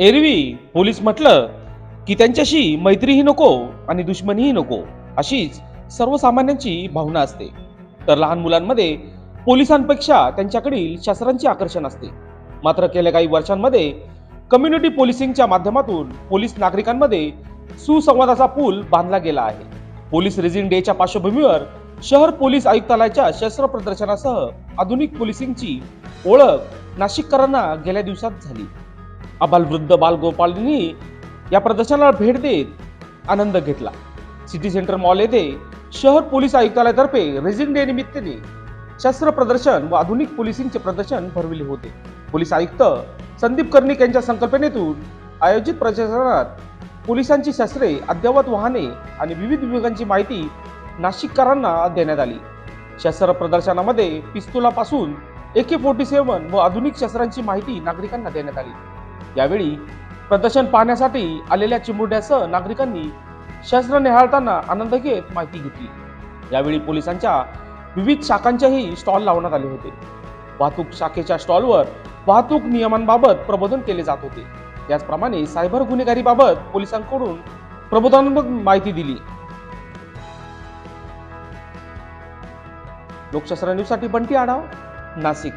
एरवी पोलीस म्हटलं की त्यांच्याशी मैत्रीही नको आणि दुश्मनीही नको अशीच सर्वसामान्यांची भावना असते. तर लहान मुलांमध्ये पोलिसांपेक्षा त्यांच्याकडील शस्त्रांचे आकर्षण असते. मात्र गेल्या काही वर्षांमध्ये कम्युनिटी पोलिसिंगच्या माध्यमातून पोलीस नागरिकांमध्ये सुसंवादाचा पूल बांधला गेला आहे. पोलीस रेझिंग डेच्या पार्श्वभूमीवर शहर पोलीस आयुक्तालयाच्या शस्त्र प्रदर्शनासह आधुनिक पोलिसिंगची ओळख नाशिककरांना गेल्या दिवसात झाली. अबालवृद्ध बालगोपालनी या प्रदर्शनाला भेट देत आनंद घेतला. सिटी सेंटर मॉल येथे शहर पोलीस आयुक्तालयातर्फे रेझिंग डे निमित्ताने शस्त्र प्रदर्शन व आधुनिक पोलिसिंगचे प्रदर्शन भरविले होते. पोलीस आयुक्त संदीप कर्णिक यांच्या संकल्पनेतून आयोजित प्रदर्शनात पोलिसांची शस्त्रे अद्ययावत वाहने आणि विविध विभागांची माहिती नाशिककरांना देण्यात आली. शस्त्र प्रदर्शनामध्ये पिस्तुलापासून ए के फोर्टी सेवन व आधुनिक शस्त्रांची माहिती नागरिकांना देण्यात आली. यावेळी प्रदर्शन पाहण्यासाठी आलेल्या चिमुरड्यासह नागरिकांनी शस्त्र निहाळताना आनंद घेत माहिती घेतली. यावेळी पोलिसांच्या विविध शाखांचेही स्टॉल लावण्यात आले होते. वाहतूक शाखेच्या स्टॉलवर वाहतूक नियमांबाबत प्रबोधन केले जात होते. त्याचप्रमाणे सायबर गुन्हेगारीबाबत पोलिसांकडून प्रबोधनात्मक माहिती दिली. लोकशास्त्र न्यूजसाठी बंटी आढाव नाशिक.